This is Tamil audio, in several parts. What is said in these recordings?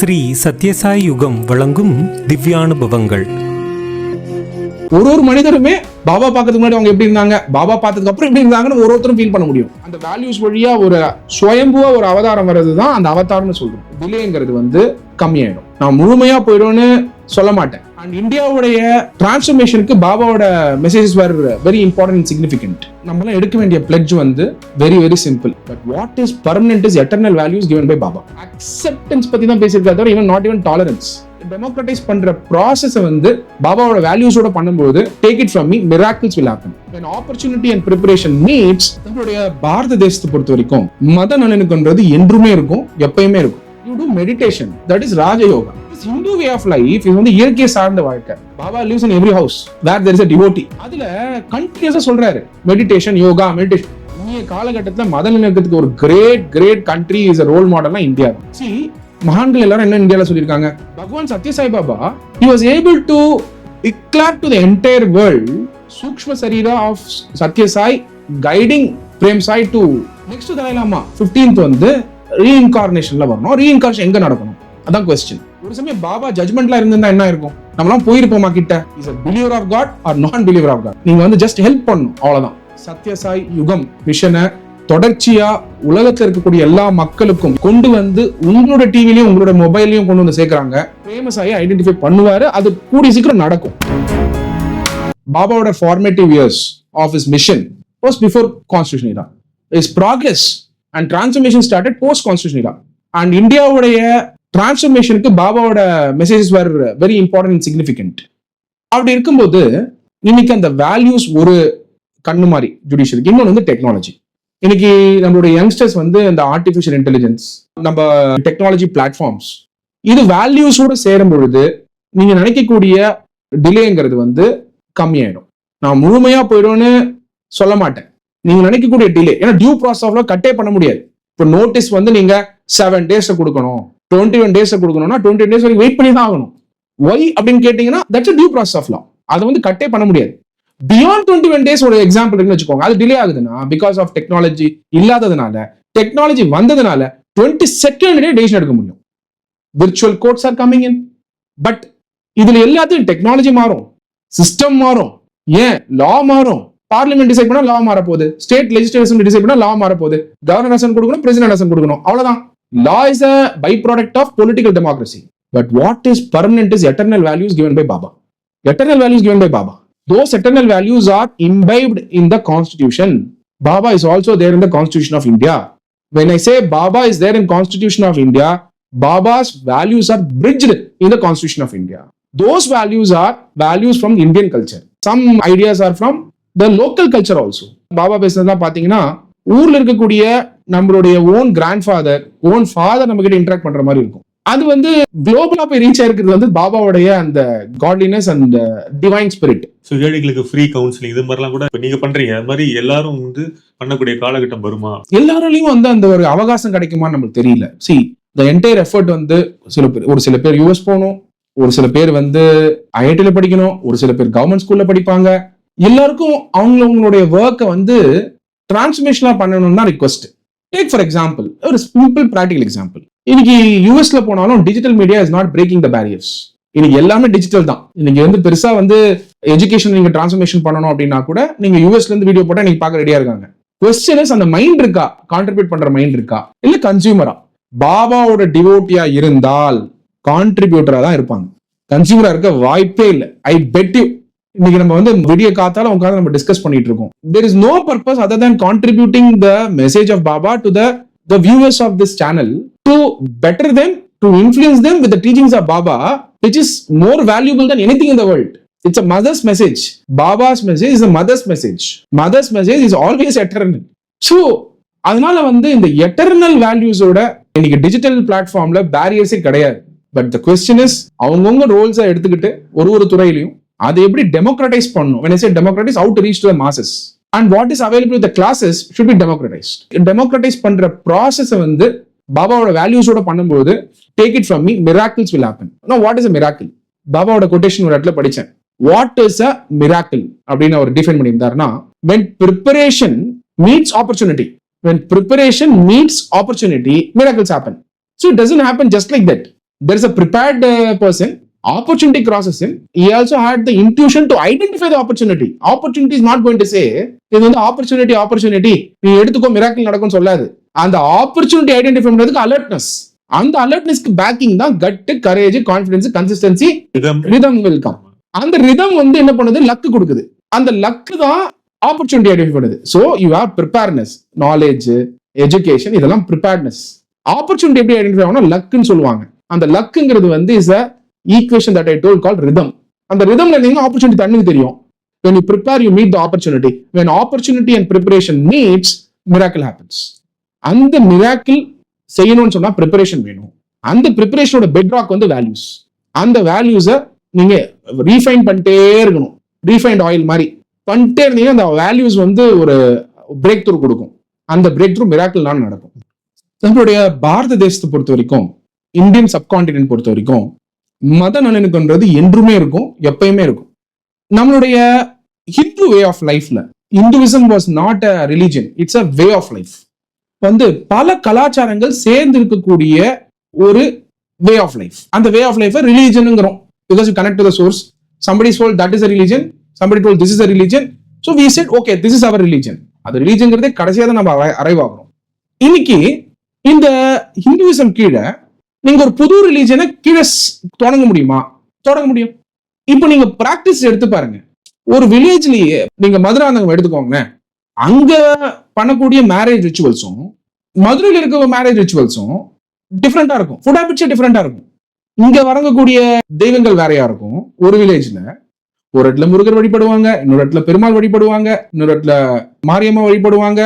ஸ்ரீ சத்யசாய் யுகம் வழங்கும் திவ்யானுபவங்கள். ஒரு ஒரு மனிதருமே பாபா பார்க்கறதுக்கு முன்னாடி அவங்க எப்படி இருந்தாங்க? பாபா பார்த்ததுக்கு அப்புறம் எப்படி இருந்தாங்கன்னு ஒரு ஒருத்தரும் ஃபீல் பண்ண முடியும். அந்த வேல்யூஸ் வழியா ஒரு சுயம்புவா ஒரு அவதாரம் வர்றது தான் அந்த அவதாரம்னு சொல்றோம். டிலேங்கிறது வந்து கம்மியாயிடும். நான் முழுமையா போயிடும்னு சொல்ல மாட்டேன். அண்ட் இந்தியாவுடைய டிரான்ஸ்ஃபர்மேஷனுக்கு பாபாவோட messages were very important significant நம்மளாம் எடுக்க வேண்டிய பிளட்ஜ் வந்து very very simple but what is permanent is eternal values given by Baba acceptance பத்தி தான் பேசியிருக்காரு தவிர even not even tolerance democratize பண்ற ப்ராசஸ் வந்து பாபாவோட வேல்யூஸோட பண்ணும்போது take it from me miracles will happen when opportunity and preparation நம்மளுடைய பாரத தேசத்தை பொறுத்த வரைக்கும் மத நலனுக்குன்றது என்றுமே இருக்கும் எப்பயுமே இருக்கும். You do meditation that is Raja Yoga Hindu way of life இது வந்து இயற்கையை சார்ந்த வாழ்க்கை. Baba lives in every house where there is a devotee அதுல கண்டினியூஸா சொல்றாரு. மெடிடேஷன் யோகா மெடிடேஷன் இந்திய காலகட்டத்தில் மத நிலக்கத்துக்கு ஒரு great great country is a role மாடல்னா India சி மகான்கள் எல்லாரும் என்ன இந்தியாவில் சொல்லியிருக்காங்க? Bhagavan Sathya Sai Baba he was able to இக்லாப் to the entire world சூக்ஷ்ம சரீரா of Sathya Sai guiding Prem Sai to next Dalai Lama 15th வந்து ரீஇன்கார்னேஷன்ல வரணும். ரீஇன்கார்னேஷன் எங்க நடக்கணும்? அதான் கொஸ்டின் ஒரு சமயம் பாபா ஜட்மெண்ட்ல இருந்திருந்தா என்ன இருக்கும் நம்மலாம் போயிருப்போமா கிட்ட? Is a believer of God or non believer of God நீங்க வந்து ஜஸ்ட் ஹெல்ப் பண்ணும் அவ்வளவுதான். சத்யசாய் யுகம் மிஷனை தொடர்ச்சியா உலகத்துல இருக்கக்கூடிய எல்லா மக்களுக்கும் கொண்டு வந்து உங்களோட டிவிலையும் உங்களோட மொபைல்லையும் கொண்டு வந்து சேர்க்குறாங்க. ஃபேமஸ் ஆகி ஐடென்டிஃபை பண்ணுவாரு அது கூடிய சீக்கிரம் நடக்கும். பாபாவோட formative years of his mission post before constitution era is progress and transformation started post constitution era and இந்தியாவுடைய டிரான்ஸ்ஃபர்மேஷனுக்கு பாபாவோட messages were very important significant அப்படி இருக்கும்போது இன்னைக்கு அந்த வேல்யூஸ் ஒரு கண்ணு மாதிரி ஜுடிஷியலுக்கு இன்னொன்று வந்து டெக்னாலஜி இன்னைக்கு நம்மளுடைய யங்ஸ்டர்ஸ் வந்து இந்த ஆர்டிஃபிஷியல் இன்டெலிஜென்ஸ் நம்ம டெக்னாலஜி பிளாட்ஃபார்ம்ஸ் இது வேல்யூஸோட சேரும் பொழுது நீங்க நினைக்கக்கூடிய டிலேங்கிறது வந்து கம்மியாயிடும். நான் முழுமையா போயிடும்னு சொல்ல மாட்டேன். நீங்க நினைக்கக்கூடிய டிலே ஏன்னா டியூ ப்ராசஸ்ல கட்டே பண்ண முடியாது. இப்போ நோட்டீஸ் வந்து நீங்க செவன் டேஸ் கொடுக்கணும். டுவெண்ட்டி ஒன் டேஸை கொடுக்கணும்னா டுவெண்ட்டி டேஸ் வரைக்கும் வெயிட் பண்ணி தான் ஆகணும். ஒய் அப்படின்னு கேட்டீங்கன்னா that's due process of law அதை வந்து கட்டே பண்ண முடியாது. பியாண்ட் டுவெண்ட்டி ஒன் டேஸ் ஒரு எக்ஸாம்பிள் இருக்குன்னு வச்சுக்கோங்க அது டிலே ஆகுதுன்னா பிகாஸ் ஆஃப் டெக்னாலஜி இல்லாததுனால டெக்னாலஜி வந்ததுனால டுவெண்ட்டி செகண்ட் டே டேஷன் எடுக்க முடியும். Virtual courts are coming in but இதுல எல்லாத்தையும் டெக்னாலஜி மாறும். சிஸ்டம் மாறும். ஏன்? லா மாறும். பார்லிமெண்ட் டிசைட் பண்ணா லா மாற போகுது ஸ்டேட் லெஜிஸ்லேஷன் டிசைட் பண்ணா லா மாற போகுது கவர்னர் அசன் கொடுக்கணும் பிரசிடென்ட் அசன் கொடுக்கணும். அவ்வளவுதான். law is a byproduct of political democracy but what is permanent is eternal values given by Baba eternal values given by Baba those eternal values are imbibed in the constitution baba is also there in the constitution of india when i say baba is there in constitution of india baba's values are bridged in the constitution of india those values are values from indian culture some ideas are from the local culture also Baba பேசுனதுலாம் பாத்தீங்கன்னா ஊர்ல இருக்கக்கூடிய நம்மளுடைய own grand father own father நம்ம கிட்ட இன்டராக்ட் பண்ற மாதிரி இருக்கும். அது வந்து குளோபலா போய் ரீச் ஆயிருக்கிறது வந்து பாபாவுடைய அந்த godliness and divine spirit so ஏழைகளுக்கு ஃப்ரீ கவுன்சிலிங் இது மாதிரிலாம் கூட நீங்க பண்றீங்க. அது மாதிரி எல்லாரும் வந்து பண்ணக்கூடிய காலகட்டம் வருமா? எல்லாராலையும் வந்து அந்த ஒரு அவகாசம் கிடைக்குமான்னு நம்மளுக்கு தெரியல. சி இந்த என்டையர் எஃபர்ட் வந்து சில பேர் ஒரு சில பேர் யூஎஸ் போகணும் ஒரு சில பேர் வந்து ஐஐடில படிக்கணும் ஒரு சில பேர் கவர்மெண்ட் ஸ்கூல்ல படிப்பாங்க. எல்லாருக்கும் அவங்களுடைய ஒர்க்கை வந்து டிரான்ஸ்மிஷனாக பண்ணணும் தான் ரிக்வஸ்ட் டேக் ஃபார் எக்ஸாம்பிள் ஒரு சிம்பிள் ப்ராக்டிகல் எக்ஸாம்பிள் இன்னைக்கு யூஎஸ்ல போனாலும் digital media is not breaking the barriers இன்னைக்கு எல்லாமே டிஜிட்டல் தான். இன்னைக்கு வந்து பெருசா வந்து எஜுகேஷன் நீங்க டிரான்ஸ்ஃபர்மேஷன் பண்ணணும் அப்படின்னா கூட நீங்க யூஎஸ்ல இருந்து வீடியோ போட்டா நீங்க பார்க்க ரெடியா இருக்காங்க. கொஸ்டின் அந்த மைண்ட் இருக்கா? கான்ட்ரிபியூட் பண்ற மைண்ட் இருக்கா? இல்ல கன்சியூமரா பாபாவோட டிவோட்டியா இருந்தால் கான்ட்ரிபியூட்டரா தான் இருப்பாங்க. கன்சியூமரா இருக்க வாய்ப்பே இல்லை. ஐ பெட் யூ இன்னைக்கு நம்ம வந்து விடிய காத்தால உட்காந்து நம்ம டிஸ்கஸ் பண்ணிட்டு இருக்கோம் there is no purpose other than contributing the message of Baba to the the viewers of this channel to better them to influence them with teachings of Baba which is more valuable then any thing in the world it's a mother's message Baba's message is a mother's message mother's message is always eternal so அதனால வந்து இந்த எட்டர்னல் வேல்யூஸோட இன்னைக்கு டிஜிட்டல் பிளாட்ஃபார்ம்ல பேரியர்ஸே கிடையாது. பட் த கொஸ்டின் இஸ் அவங்கவுங்க ரோல்ஸை எடுத்துக்கிட்டு ஒரு ஒரு துறையிலையும் அதை எப்படி டெமோக்ரடைஸ் பண்ணும் when i say democratize how to reach to and what is available the classes should be democratize democratize பண்ற ப்ராசஸை வந்து பாபாவோட வேல்யூஸோட பண்ணும்போது take it from me miracles will happen no what is a miracle பாபாவோட கொட்டேஷன் ஒரு இடத்துல படித்தேன் வாட் இஸ் அ மிராக்கிள் அப்படின்னு அவர் define பண்ணியிருந்தாருன்னா when preparation meets opportunity when preparation meets opportunity miracles happen so it doesn't happen just like that there is a prepared person opportunity crosses he also had the intuition to identify the opportunity. Opportunity is not going to say இது வந்து opportunity opportunity. நீ எடுத்துக்கோ மிராக்கிள் நடக்கும்னு சொல்லாது. அந்த ஆப்பர்ச்சுனிட்டி ஐடென்டிஃபை பண்றதுக்கு அலர்ட்னஸ் அந்த அலர்ட்னஸ்க்கு பேக்கிங் தான் கட்டு courage confidence consistency rhythm rhythm welcome அந்த ரிதம் வந்து என்ன பண்ணுது? லக்கு கொடுக்குது. அந்த லக்கு தான் ஆப்பர்ச்சுனிட்டி ஐடென்டிஃபை பண்ணுது. So you have preparedness knowledge education இதெல்லாம் ப்ரிப்பேர்னஸ் ஆப்பர்ச்சுனிட்டி எப்படி ஐடென்டிஃபை ஆகணும் லக்குன்னு சொல்லுவாங்க. அந்த லக்குங்கிறது வந்து is a equation that I told call rhythm அந்த ரிதம்ல நீங்க ஆப்பர்ச்சுனிட்டி தண்ணுக்கு தெரியும். When you prepare you meet the opportunity. When opportunity and preparation meets miracle happens. அந்த மிராக்கிள் செய்யணும்னு சொன்னா ப்ரிப்பரேஷன் வேணும். அந்த ப்ரிப்பரேஷனோட பெட்ராக் வந்து வேல்யூஸ் அந்த வேல்யூஸை நீங்க ரீஃபைன் பண்ணிட்டே இருக்கணும். ரீஃபைண்ட் ஆயில் மாதிரி. பண்ணிட்டே இருந்தீங்கன்னா அந்த வேல்யூஸ் வந்து ஒரு பிரேக் த்ரூ கொடுக்கும். அந்த பிரேக் த்ரூ மிராக்கிள் தான் நடக்கும். நம்மளுடைய பாரத தேசத்தை பொறுத்த வரைக்கும் இந்தியன் சப்கான்டினென்ட் பொறுத்த வரைக்கும் மத நலனுக்குன்றது என்றுமே இருக்கும் எப்பயுமே இருக்கும். நம்மளுடைய ஹிந்து வே ஆஃப் லைஃப்ல Hinduism was not a religion it's a way of life வந்து பல கலாச்சாரங்கள் சேர்ந்து இருக்கக்கூடிய ஒரு வே ஆஃப் லைஃப் அந்த way of life ரிலீஜனுங்கிறோம் because you connect to the source somebody soul that is a religion somebody told this is a religion so we said okay this is our religion அது ரிலீஜன்ங்கிறதே கடைசியாக தான் நம்ம அரைவாகிறோம் இன்னைக்கு இந்த ஹிந்துவிசம் கீழே நீங்க ஒரு புது ரிலீஜனை கீழே தொடங்க முடியுமா? தொடங்க முடியும். இப்போ நீங்க பிராக்டிஸ் எடுத்து பாருங்க. ஒரு வில்லேஜ்லயே நீங்க மதுராந்தகம் எடுத்துக்கோங்க அங்க பண்ணக்கூடிய மேரேஜ் ரிச்சுவல்ஸும் மதுரையில் இருக்க மேரேஜ் ரிச்சுவல்ஸும் டிஃப்ரெண்டா இருக்கும். ஃபுட் ஹேபிட்ஸே டிஃப்ரெண்டா இருக்கும். இங்க வரங்கக்கூடிய தெய்வங்கள் வேறையா இருக்கும். ஒரு வில்லேஜ்ல ஒரு இடத்துல முருகர் வழிபடுவாங்க இன்னொரு இடத்துல பெருமாள் வழிபடுவாங்க இன்னொரு இடத்துல மாரியம்மா வழிபடுவாங்க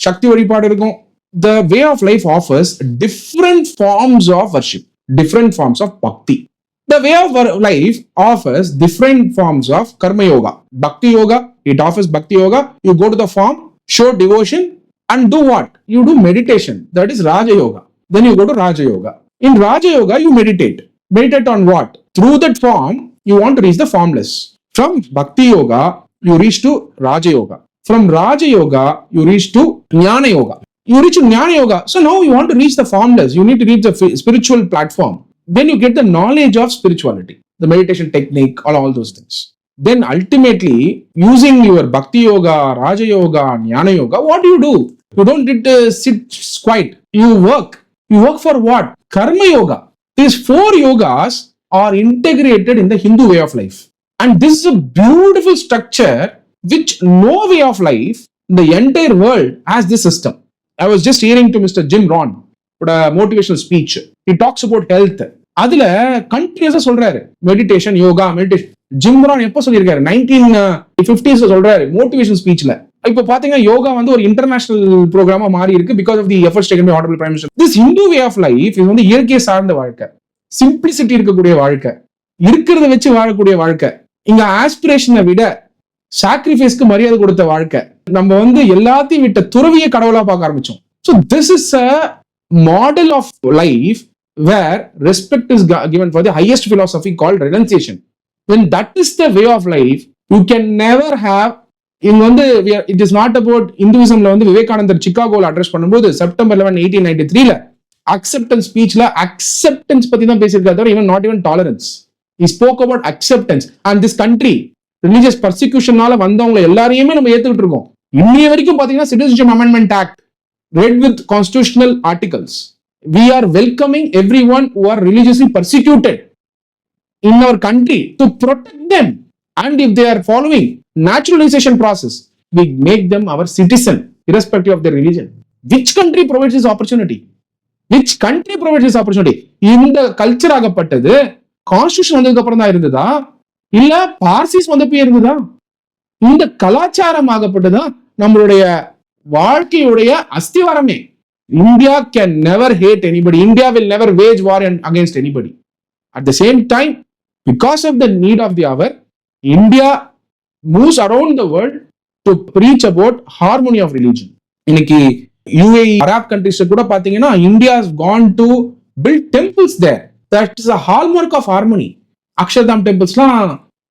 சக்தி வழிபாடு இருக்கும். the way of life offers different forms of worship, different forms of bhakti. The way of life offers different forms of karma yoga. Bhakti yoga, it offers bhakti yoga. You go to the form, show devotion, and do what? You do meditation. That is Raja Yoga. Then you go to Raja Yoga. In Raja Yoga, you meditate. Meditate on what? Through that form, you want to reach the formless. From Bhakti Yoga, you reach to Raja Yoga. From Raja Yoga, you reach to Jnana Yoga. You reach to Jnana Yoga. So now you want to reach the formless. You need to reach the spiritual platform then you get the knowledge of spirituality, the meditation technique, all, all those things. Then ultimately, using your bhakti yoga, raja yoga, jnana yoga, what do you do? You don't get, uh, sit quiet. You work. You work for what? Karma yoga. These four yogas are integrated in the Hindu way of life. And this is a beautiful structure which no way of life the entire world has this system. I was just hearing to mister Jim Rohn motivational speech he talks about health அதுல கண்டினியூஸா சொல்றாரு. Meditation yoga meditation Jim Rohn எப்போ சொல்லியிருக்காரு? நைன்டீன் பிப்டிஸ் uh, சொல்றாரு மோட்டிவேஷன் ஸ்பீச்ல இப்ப பாத்தீங்கன்னா யோகா வந்து ஒரு இன்டர்நேஷனல் ப்ரோக்ராமா மாறி இருக்கு because of the efforts taken by honourable prime minister this Hindu way of life இது வந்து இயற்கையை சார்ந்த வாழ்க்கை. சிம்பிளிசிட்டி இருக்கக்கூடிய வாழ்க்கை. இருக்கிறத வச்சு வாழக்கூடிய வாழ்க்கை. இங்க ஆஸ்பிரேஷனை விட சாக்ரிஃபைஸ்க்கு மரியாதை கொடுத்த வாழ்க்கை. நம்ம வந்து எல்லாத்தையும் விட்ட துறவியை கடவுளா பார்க்க ஆரம்பிச்சோம். So this is a model of life where respect is given for the highest philosophy call renunciation then that is the way of life you can never have இங்க வந்து இட் இஸ் நாட் அபவுட் இந்துவிசம்ல வந்து விவேகானந்தர் சிக்காகோல அட்ரஸ் பண்ணும்போது செப்டம்பர் லெவன் எயிட்டீன் நைன்டி த்ரீல அக்செப்டன்ஸ் ஸ்பீச்ல அக்செப்டன்ஸ் பத்தி தான் பேசியிருக்காரு தவிர even not even tolerance he spoke about acceptance and this country religious பர்சிக்யூஷனால வந்தவங்களை எல்லாரையுமே நம்ம ஏத்துக்கிட்டு இருக்கோம் இன்னைய வரைக்கும் பாத்தீங்கன்னா citizenship amendment act read with constitutional articles we are welcoming every one who are religiously persecuted in our country to protect them and if they are following naturalisation process we make them our citizen irrespective of their religion. Which country provides is opportunity? Which country provides is opportunity? இந்த கல்ச்சர் ஆகப்பட்டது கான்ஸ்டியூஷன் வந்ததுக்கு அப்புறம் தான் இருந்ததா இல்ல பார்சிஸ் வந்தப்பே தான் இந்த கலாச்சாரம் ஆகப்பட்டதுதான் நம்மளுடைய வாழ்க்கையுடைய அஸ்திவாரமே. India can never hate anybody India will never wage war against anybody at the same time because of the need of the hour India moves around the world to reach about harmony of religion இன்னைக்கு யூஏ அராப் கண்ட்ரிஸ் கூட பாத்தீங்கன்னா India gone to build temples there that is a hallmark of harmony Akshardham டெம்பிள்ஸ்லாம்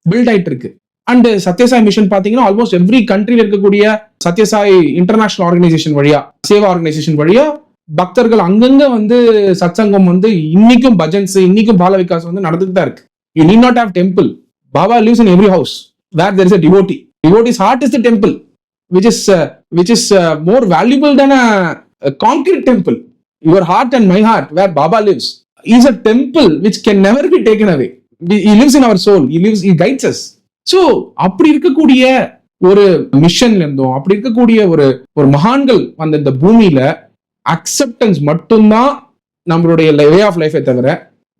build ஆயிட்டு இருக்கு. அண்ட் சத்யசாய் மிஷன் பாத்தீங்கன்னா ஆல்மோஸ்ட் எவ்ரி கண்ட்ரியில் இருக்கக்கூடிய சத்யசாய் இன்டர்நேஷனல் ஆர்கனைசேஷன் வழியா சேவா ஆர்கனைசேஷன் வழியா பக்தர்கள் அங்கங்க வந்து சத்சங்கம் வந்து இன்னைக்கும் பஜன்ஸ் இன்னைக்கும் பால விகாஸ் வந்து நடந்துட்டு தான் இருக்கு. You need not have temple Baba lives in every house where there is a devotee devotee's heart is the temple which is which is more valuable more a concrete temple your heart and my heart where Baba lives is a temple which can never be taken away he in lives in our soul. He lives he guides us. அப்படி இருக்கக்கூடிய ஒரு மிஷன்ல இருந்தோம் அப்படி இருக்கக்கூடிய ஒரு ஒரு மகான்கள் அந்த இந்த பூமியில அக்செப்டன்ஸ் மட்டும்தான் நம்மளுடைய வே ஆஃப் லைஃபை தவிர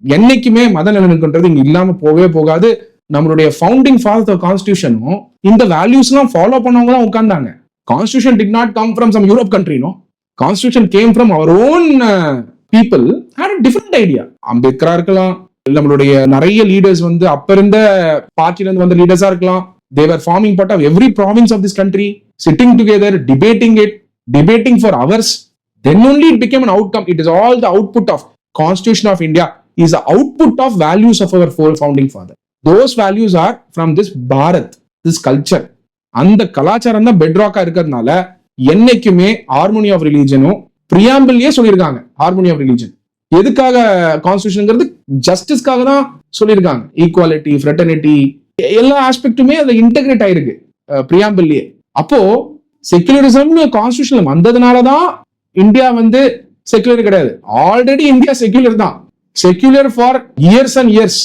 என்னைக்குமே மத நலனுக்குன்றது இங்க இல்லாம போகவே போகாது. நம்மளுடைய ஃபவுண்டிங் ஃபாதர் கான்ஸ்டியூஷனும் இந்த வேல்யூஸ்லாம் ஃபாலோ பண்ணவங்க தான் உட்கார்ந்தாங்க constitution did not come from some Europe கண்ட்ரினோ constitution came from our own people had different idea அம்பேத்கரா இருக்கலாம் நம்மளுடைய நிறைய லீடர்ஸ் வந்து அப்ப இருந்த பார்ட்டில இருந்து வந்த லீடர்ஸா இருக்கலாம். They were forming part of every province of this country sitting together debating it debating for hours then only it outcome it is all the the output of of of india is the output of values of our four founding father those values are from this Bharat this culture அந்த கலாச்சாரம் தான் பெட்ராக்கா இருக்கிறதுனால என்னைக்குமே ஹார்மோனி ஆஃப் ரிலீஜனும் பிரியாம்பிள்லயே சொல்லியிருக்காங்க ஹார்மோனி ஆஃப் ரிலீஜன் எதுக்காக கான்ஸ்டியூஷனுங்கிறது ஜஸ்டிஸ்க்காக தான் சொல்லியிருக்காங்க. ஈக்குவாலிட்டி ஃப்ரெட்டர்னிட்டி எல்லா ஆஸ்பெக்ட்டுமே அது இன்டகிரேட் ஆயிருக்கு. பிரியாம்பிள்லயே அப்போ செக்யூலரிசம்னு கான்ஸ்டியூஷன் வந்ததுனால தான் இந்தியா வந்து செக்யூலர் கிடையாது. ஆல்ரெடி இந்தியா செக்யூலர் தான். Secular for years and years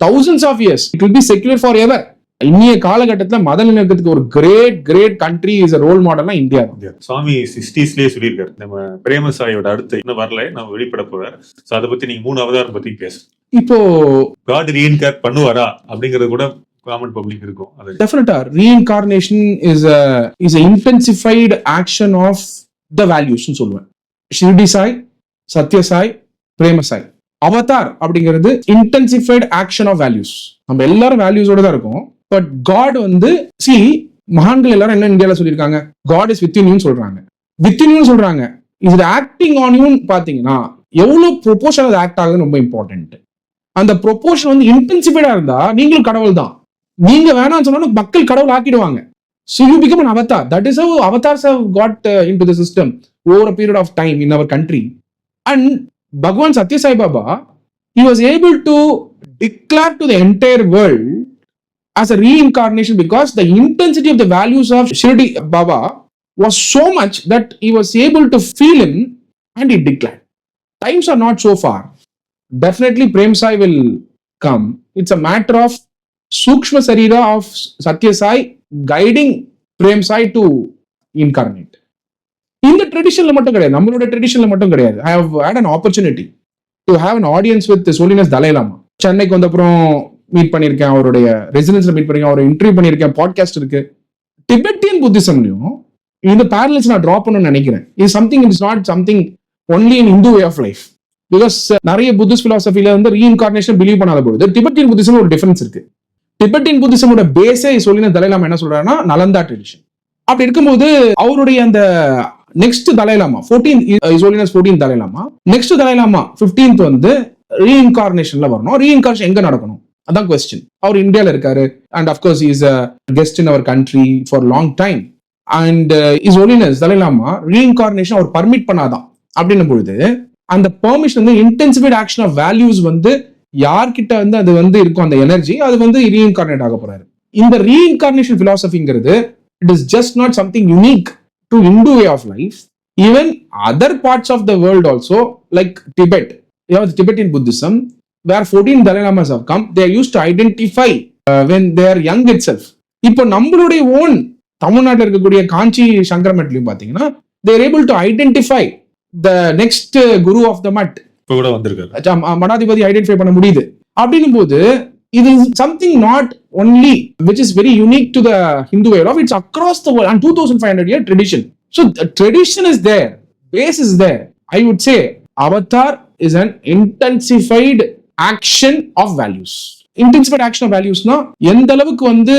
thousands of years it will be secular forever இன்னைய காலகட்டத்துல மத நிலக்கத்துக்கு ஒரு great great country is role மாடல்னா India தான். சுவாமி சிக்ஸ்டீஸ்லயே சொல்லியிருக்காரு. நம்ம பிரேமசாயோட அடுத்த இன்னும் வரல நம்ம வெளிப்பட போறாரு. சோ அதை பத்தி நீங்க மூணு அவதாரம் பத்தி பேச இப்போ காட் ரீஇன்கேர் பண்ணுவாரா அப்படிங்கறது கூட காமன் பப்ளிக் இருக்கும். அது definitely reincarnation is is intensified action of the வேல்யூஸ்னு சொல்லுவேன். ஷிர்டி சாய் சத்ய சாய் பிரேம சாய். அவதார் அப்படிங்கிறது இன்டென்சிஃபைடு ஆக்ஷன் ஆஃப் வேல்யூஸ் நம்ம எல்லாரும் வேல்யூஸோட தான் இருக்கோம். பட் காட் வந்து சி மகான்கள் எல்லாரும் என்ன இந்தியாவில் சொல்லியிருக்காங்க? காட் இஸ் வித் யூன்னு சொல்றாங்க. வித் யூன்னு சொல்றாங்க. இது ஆக்டிங் ஆன் யூன்னு பாத்தீங்கன்னா எவ்வளவு ப்ரொபோஷன் அது ஆக்ட் ஆகுது ரொம்ப இம்பார்ட்டன்ட் அந்த ப்ரொபோஷன் வந்து இன்டென்சிஃபைடா இருந்தா நீங்களும் கடவுள் தான் நீங்க வேணாம்னு சொன்னாலும் மக்கள் கடவுள் ஆக்கிடுவாங்க. So you become an avatar. That is how avatars have got uh, the system over over a period of time in our country. And Bhagwan Baba Sai was able to declare to the entire world as a reincarnation because the intensity of the values of Shirdi Baba was so much that he was able to feel him and he declared. Times are not so far. Definitely Prem Sai will come. It's a matter of Sukshma Sarira of Satya Sai guiding Prem Sai to incarnate. இந்த ட்ரெடிஷனில் மட்டும் கிடையாது நம்மளோட ட்ரெடிஷனில் மட்டும் கிடையாது I have had an opportunity to have an audience with his holiness Dalai Lama சென்னைக்கு வந்த அப்புறம் மீட் பண்ணியிருக்கேன் அவருடைய ரெசிடென்ஸ்ல மீட் பண்ணிருக்கேன் அவரை இன்டர்வியூ பண்ணியிருக்கேன் பாட்காஸ்ட் இருக்கு. டிபெட்டியன் புத்திசம்லையும் இந்த பேரலல்ஸ் நான் ட்ரா பண்ணணும்னு நினைக்கிறேன். இது something it's not something only in Hindu way of life because நிறைய புத்திஸ்ட் பிலாசபில வந்து ரீஇன்கார்னேஷன் பிலீவ் பண்ணாத பொழுது டிபெட்டியன் புத்திசம் ஒரு டிஃபரன்ஸ் இருக்கு. டிபெட்டின் புத்திசமோட பேஸே சொல்லின தலைலாமா என்ன சொல்றாருன்னா நலந்தா ட்ரெடிஷன் அப்படி இருக்கும்போது அவருடைய அந்த next Dalai Lama fourteen his holiness fourteen Dalai Lama next Dalai Lama fifteenth வந்து ரீஇன்கார்னேஷன்ல வரணும். ரீஇன்கார்னேஷன் எங்க நடக்கணும்? அதான் கொஸ்டின் அவர் இந்தியாவில் இருக்காரு. And of course is a guest in our country for long time and is holiness Dalai Lama reincarnation our permit பண்ணாதான். அப்படின்னும் பொழுது அந்த பெர்மிஷன் வந்து இன்டென்சிஃபைட் ஆக்ஷன் ஆஃப் வேல்யூஸ் வந்து யார்கிட்ட வந்து அது வந்து இருக்கும் அந்த எனர்ஜி அது வந்து ரீஇன்கார்னேட் ஆக போறாரு. இந்த reincarnation பிலாசபிங்கிறது it is just not something unique to Hindu way of life even other parts of the world also like Tibet Tibetan Buddhism where fourteen Dalai Lamas have come they're use to identify when they're young itself இப்போ நம்மளுடைய ஓன் தமிழ்நாட்டில் இருக்கக்கூடிய காஞ்சி சங்கரமட்லையும் பார்த்தீங்கன்னா they're able to identify the next guru of the mutt இப்ப கூட வந்திருக்காரு. மடாதிபதி ஐடென்டிஃபை பண்ண முடியுது. அப்படின்னும் போது இது something not only which is very unique to the Hindu way of it's across the world and two thousand five hundred year tradition so tradition is there base is there I would say avatar is an intensified action of values intensified action of வேல்யூஸ்னா எந்த அளவுக்கு வந்து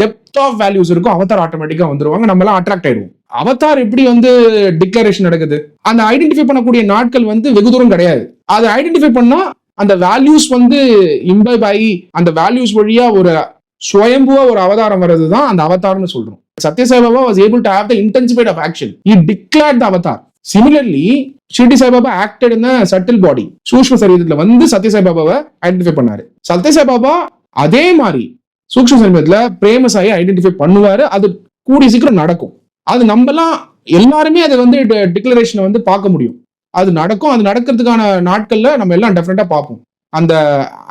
டெப்த் ஆஃப் வேல்யூஸ் இருக்கோ அவதார் ஆட்டோமேட்டிக்கா வந்துருவாங்க நம்ம எல்லாம் அட்ராக்ட் ஆயிடுவோம். அவதார் எப்படி வந்து டிக்ளரேஷன் நடக்குது? அந்த ஐடென்டிஃபை பண்ணக்கூடிய நாட்கள் வந்து வெகு தூரம் கிடையாது. அதை ஐடென்டிஃபை பண்ணா அந்த வேல்யூஸ் வந்து இம்பைப் ஆகி அந்த வேல்யூஸ் வழியா ஒரு சுயம்புவா ஒரு அவதாரம் வர்றது தான் அந்த அவதார்னு சொல்றோம். Sathya Sai was able to have the intensified of action E declared the avatar similarly Shirdi Sai Baba acted in subtle body சூக்ம சரீரத்துல வந்து சத்ய சாய்பாபாவை ஐடென்டிஃபை பண்ணாரு. சத்ய சாய்பாபா அதே மாதிரி சூக்ஷ்ம சரீரத்துல பிரேம ஐடென்டிஃபை பண்ணுவாரு. அது கூடிய சீக்கிரம் நடக்கும். அது நம்மலாம் எல்லாருமே அதை வந்து டிக்ளரேஷனை வந்து பார்க்க முடியும். அது நடக்கும். அது நடக்கிறதுக்கான நாட்கள்ல நம்ம எல்லாம் டெஃபினட்டா பார்ப்போம். அந்த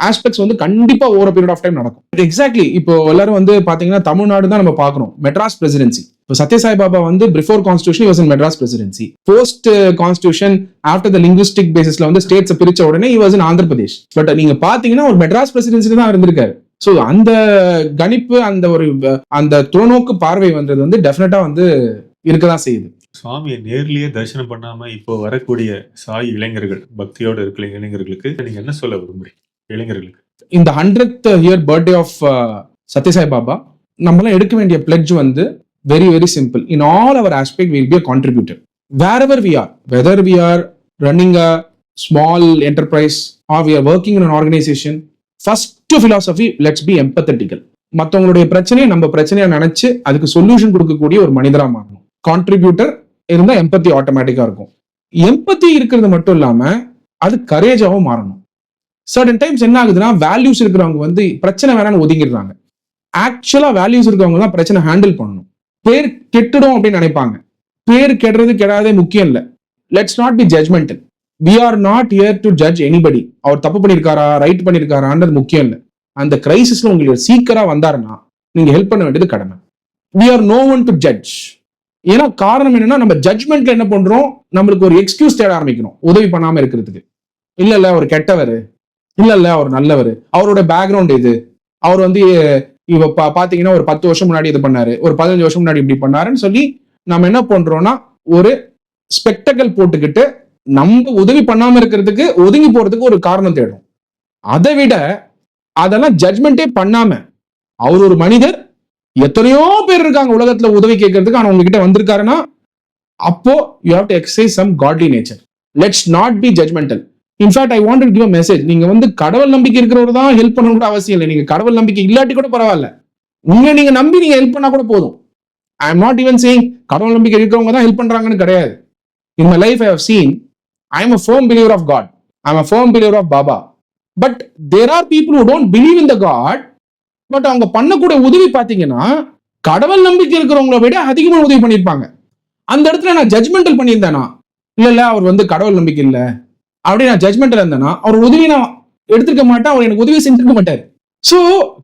ஆஸ்பெக்ட்ஸ் வந்து கண்டிப்பா ஓவர் பீரியட் ஆஃப் டைம் நடக்கும். எக்ஸாக்ட்லி இப்போ எல்லாரும் வந்து பாத்தீங்கன்னா தமிழ்நாடு தான் நம்ம பார்க்கறோம். மெட்ராஸ் பிரசிடென்சி இப்போ சத்யசாய் பாபா வந்து before constitution was in Madras presidency post constitution after the linguistic பேசிஸ்ல வந்து ஸ்டேட்ஸ் பிரிச்ச உடனே was in Andhra Pradesh but நீங்க பாத்தீங்கன்னா ஒரு மெட்ராஸ் பிரசிடென்சி தான் இருந்திருக்காரு. ஸோ அந்த கணிப்பு அந்த ஒரு அந்த துணநோக்கு பார்வை வந்தது வந்து டெஃபினட்டா வந்து இருக்கதான் செய்யுது. சுவாமியை நேர்லயே தரிசனம் பண்ணாம இப்போ வரக்கூடிய சாய் இளைஞர்கள் பக்தியோட இருக்கிற இளைஞர்களுக்கு நீங்க என்ன சொல்ல விரும்புறீங்க? இளைஞர்களுக்கு. இந்த hundred year birthday of Sathya Sai Baba நம்மளாம் எடுக்க வேண்டிய பிளட்ஜ் வந்து very very simple in all our aspect will be a contributor wherever we are whether we are running a small enterprise or we are working in organisation first philosophy let's be empathetical மற்றவங்களுடைய பிரச்சனையை நம்ம பிரச்சனையா நினைச்சு அதுக்கு சொல்யூஷன் கொடுக்கக்கூடிய ஒரு மனிதரா மாறணும். கான்ட்ரிபியூட்டர் இருந்தா எம்பத்தி ஆட்டோமேட்டிக்கா இருக்கும். எம்பத்தி இருக்கிறது மட்டும் இல்லாம அது கரேஜாவும் மாறணும். சர்டன் டைம்ஸ் என்ன ஆகுதுன்னா வேல்யூஸ் இருக்கிறவங்க வந்து பிரச்சனை வேணாம்னு ஒதுங்கிடுறாங்க. ஆக்சுவலா வேல்யூஸ் இருக்கிறவங்க தான் பிரச்சனை ஹேண்டில் பண்ணணும். பேர் கெட்டுடும் அப்படின்னு நினைப்பாங்க. பேர் கெடுறது கெடாதே முக்கியம் இல்லை. Let's not be judgemental we are not here to judge anybody அவர் தப்பு பண்ணியிருக்காரா ரைட் பண்ணியிருக்காரான்றது முக்கியம் இல்லை. அந்த கிரைசிஸ்ல உங்களுக்கு சீக்கிரம் வந்தாருன்னா நீங்க ஹெல்ப் பண்ண வேண்டியது கடமை. We are no one to judge ஏன்னா காரணம் என்னன்னா நம்ம ஜட்மெண்ட்ல என்ன பண்றோம்? நம்மளுக்கு ஒரு எக்ஸ்கியூஸ் தேட ஆரம்பிக்கணும். உதவி பண்ணாம இருக்கிறதுக்கு. இல்ல இல்ல அவர் கெட்டவர். இல்ல இல்ல அவர் நல்லவர். அவரோட பேக்ரவுண்ட் இது அவர் வந்து இவ பா- பாத்தீங்கன்னா ஒரு பத்து வருஷம் முன்னாடி இது பண்ணாரு. ஒரு பதினஞ்சு வருஷம் முன்னாடி இப்படி பண்ணாருன்னு சொல்லி நம்ம என்ன பண்றோம்னா ஒரு ஸ்பெக்டக்கல் போட்டுக்கிட்டு நம்ம உதவி பண்ணாம இருக்கிறதுக்கு ஒதுங்கி போறதுக்கு ஒரு காரணம் தேடும் அதை விட அதெல்லாம் ஜட்மெண்டே பண்ணாம அவர் ஒரு மனிதர் எத்தனையோ பேர் இருக்காங்க உலகத்துல உதவி கேட்கறதுக்கு ஆனா உங்ககிட்ட வந்திருக்காருன்னா அப்போ you have to exercise some godly nature let's not be judgemental in fact I want give a message நீங்க வந்து கடவுள் நம்பிக்கை இருக்கிறவர் தான் ஹெல்ப் பண்ணணும் கூட அவசியம் இல்லை. நீங்க கடவுள் நம்பிக்கை இல்லாட்டி கூட பரவாயில்ல. உங்களை நீங்க நம்பி நீங்க ஹெல்ப் பண்ணா கூட போதும். I am not even saying கடவுள் நம்பிக்கை இருக்கிறவங்க தான் ஹெல்ப் பண்றாங்கன்னு கிடையாது. In my life I have seen I am a firm believer of God I am a firm believer of Baba but there are people who don't believe in the God but அவங்க பண்ணக்கூடிய உதவி பார்த்தீங்கன்னா கடவுள் நம்பிக்கை இருக்கிறவங்கள விட அதிகமாக உதவி பண்ணியிருப்பாங்க. அந்த இடத்துல நான் ஜட்மெண்டல் பண்ணியிருந்தேனா? இல்லை இல்லை அவர் வந்து கடவுள் நம்பிக்கை இல்லை. அப்படி நான் ஜட்மெண்ட்ல இருந்தேன்னா அவர் உதவி நான் எடுத்திருக்க மாட்டேன் அவர் எனக்கு உதவி செஞ்சிருக்க மாட்டார். ஸோ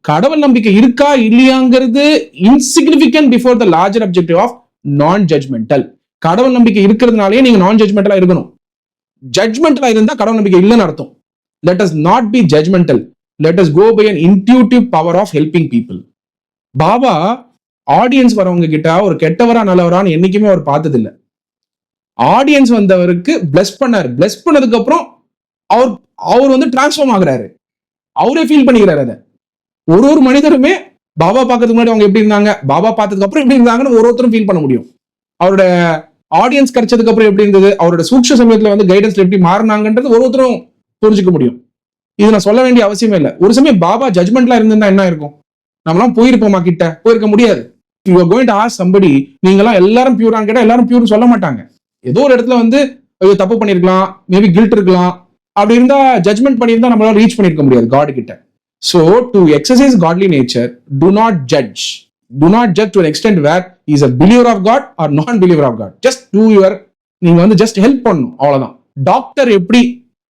கடவுள் நம்பிக்கை இருக்கா இல்லையாங்கிறது insignificant before the larger objective of non judgemental கடவுள் நம்பிக்கை இருக்கிறதுனாலே நீங்க நான் ஜட்மெண்டலா இருக்கணும். ஜட்மெண்டலா இருந்தா கடவுள் நம்பிக்கை இல்லைன்னு அர்த்தம். Let us not be judgemental let us go by an intuitive power of helping people Baba audience வரவங்க கிட்ட ஒரு கெட்டவரா நல்லவரான்னு என்னைக்குமே அவர் பார்த்ததில்லை. ஆடியன்ஸ் வந்தவருக்கு பிளஸ் பண்ணாரு. பிளஸ் பண்ணதுக்கு அப்புறம் அவர் அவர் வந்து டிரான்ஸ்ஃபார்ம் ஆகுறாரு. அவரே ஃபீல் பண்ணிக்கிறாரு அதை. ஒரு ஒரு மனிதருமே பாபா பார்க்கறதுக்கு முன்னாடி அவங்க எப்படி இருந்தாங்க? பாபா பார்த்ததுக்கு அப்புறம் எப்படி இருந்தாங்கன்னு ஒரு ஒருத்தரும் ஃபீல் பண்ண முடியும். அவரோட ஆடியன்ஸ் கிடைச்சதுக்கு அப்புறம் எப்படி இருந்தது? அவரோட சூட்ச சமயத்துல வந்து கைடன்ஸ்ல எப்படி மாறினாங்கன்றது ஒரு ஒருத்தரும் புரிஞ்சுக்க முடியும். இது நான் சொல்ல வேண்டிய அவசியமே இல்லை. ஒரு சமயம் பாபா ஜட்மெண்ட்லாம் இருந்திருந்தா என்ன இருக்கும்? நம்மளாம் போயிருப்போமா கிட்ட? போயிருக்க முடியாது. You going to ask somebody நீங்களாம் எல்லாரும் பியூரான்னு கேட்டா எல்லாரும் பியூர்னு சொல்ல மாட்டாங்க. ஏதோ ஒரு இடத்துல வந்து தப்பு பண்ணியிருக்கலாம் மேபி கில்ட் இருக்கலாம். அப்படி இருந்தா ஜட்மெண்ட் பண்ணியிருந்தா நம்மளால ரீச் பண்ணிருக்க முடியாது காட் கிட்ட. So to exercise godly nature to not judge to not judge to extent where is a believer of God or non believer of God just do your நீங்க வந்து ஜஸ்ட் ஹெல்ப் பண்ணும் அவ்வளவுதான். டாக்டர் எப்படி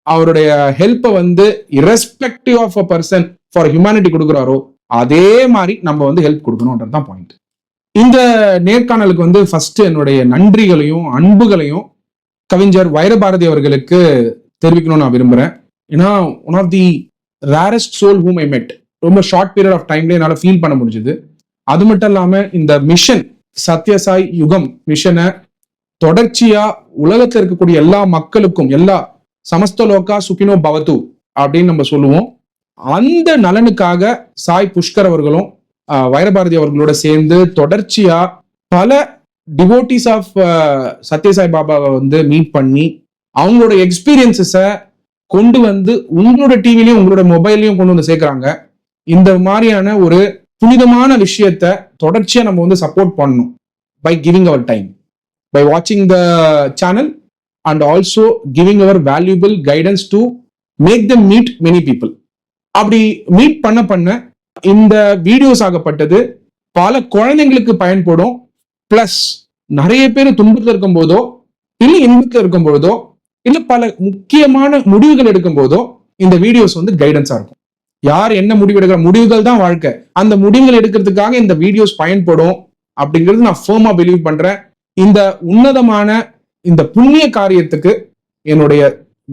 அவருடைய ஹெல்ப்பை வந்து irrespective of a person for humanity கொடுக்குறாரோ அதே மாதிரி நம்ம வந்து ஹெல்ப் கொடுக்கணும்ன்றது தான் பாயிண்ட் இந்த நேர்காணலுக்கு வந்து ஃபர்ஸ்ட் என்னுடைய நன்றிகளையும் அன்புகளையும் கவிஞர் வைரபாரதி அவர்களுக்கு தெரிவிக்கணும்னு நான் விரும்புகிறேன் ஏன்னா one of the rarest soul whom I met ரொம்ப ஷார்ட் பீரியட் ஆஃப் டைம்ல என்னால் ஃபீல் பண்ண முடிஞ்சது. அது மட்டும் இல்லாமல் இந்த மிஷன் சத்யசாய் யுகம் மிஷனை தொடர்ச்சியா உலகத்தில் இருக்கக்கூடிய எல்லா மக்களுக்கும் எல்லா சமஸ்தலோக்கா சுகினோ பவத்து அப்படின்னு நம்ம சொல்லுவோம். அந்த நலனுக்காக சாய் புஷ்கர் அவர்களும் வைரபாரதி அவர்களோட சேர்ந்து தொடர்ச்சியா பல டிவோட்டிஸ் ஆஃப் சத்யசாய் பாபாவை வந்து மீட் பண்ணி அவங்களோட எக்ஸ்பீரியன்சஸை கொண்டு வந்து உங்களோட டிவிலையும் உங்களோட மொபைல்லையும் கொண்டு வந்து சேர்க்குறாங்க. இந்த மாதிரியான ஒரு புனிதமான விஷயத்த தொடர்ச்சியா நம்ம வந்து சப்போர்ட் பண்ணணும் by giving our time by வாட்சிங் the channel and also giving our valuable guidance to make the meet many people அப்படி மீட் பண்ண பண்ண இந்த வீடியோஸ் ஆகப்பட்டது. பல குழந்தைங்களுக்கு பயன்படும். பிளஸ் நிறைய பேர் துன்பத்தில் இருக்கும் போதோ இல்லை இன்பத்தில் இருக்கும் போதோ இல்லை பல முக்கியமான முடிவுகள் எடுக்கும் போதோ இந்த வீடியோஸ் வந்து கைடன்ஸா இருக்கும். யார் என்ன முடிவு எடுக்கிற முடிவுகள் தான் வாழ்க்கை. அந்த முடிவுகள் எடுக்கிறதுக்காக இந்த வீடியோஸ் பயன்படும் அப்படிங்கிறது நான் ஃபேமா பிலீவ் பண்றேன். இந்த உன்னதமான இந்த புண்ணிய காரியத்துக்கு என்னுடைய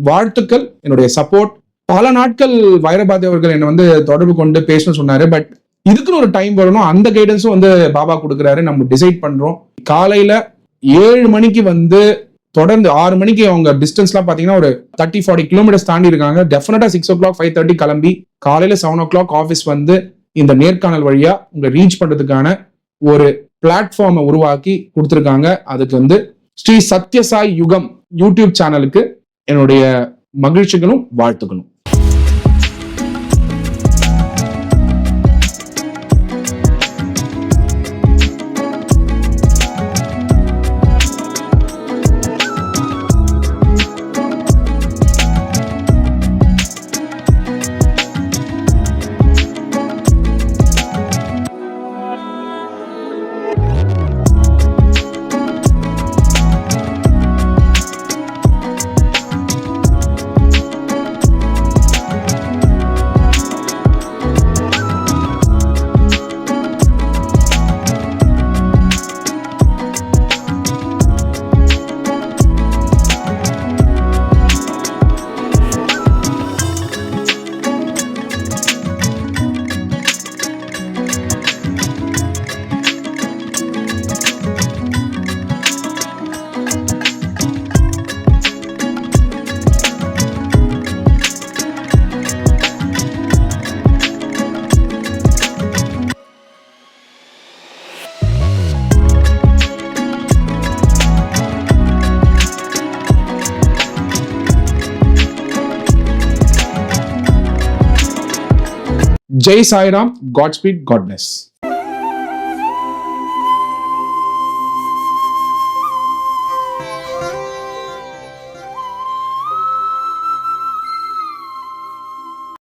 வாழ்த்துக்கள் என்னுடைய சப்போர்ட் பல நாட்கள் வைரபாதி அவர்கள் என்னை வந்து தொடர்பு கொண்டு பேசணும்னு சொன்னாரு. பட் இதுக்குன்னு ஒரு டைம் வரணும். அந்த கைடன்ஸும் வந்து பாபா கொடுக்குறாரு. நம்ம டிசைட் பண்றோம். காலையில ஏழு மணிக்கு வந்து தொடர்ந்து ஆறு மணிக்கு அவங்க டிஸ்டன்ஸ்லாம் பார்த்தீங்கன்னா ஒரு தேர்ட்டி ஃபார்ட்டி கிலோமீட்டர்ஸ் தாண்டி இருக்காங்க. டெஃபினட்டா six o'clock five thirty கிளம்பி காலையில செவன் ஓ கிளாக் ஆஃபீஸ் வந்து இந்த நேர்காணல் வழியா உங்களை ரீச் பண்றதுக்கான ஒரு பிளாட்ஃபார்மை உருவாக்கி கொடுத்துருக்காங்க. அதுக்கு வந்து ஸ்ரீ சத்யசாய் யுகம் யூடியூப் சேனலுக்கு என்னுடைய மகிழ்ச்சிகளும் வாழ்த்துக்களும். Jai Sairam Godspeed God bless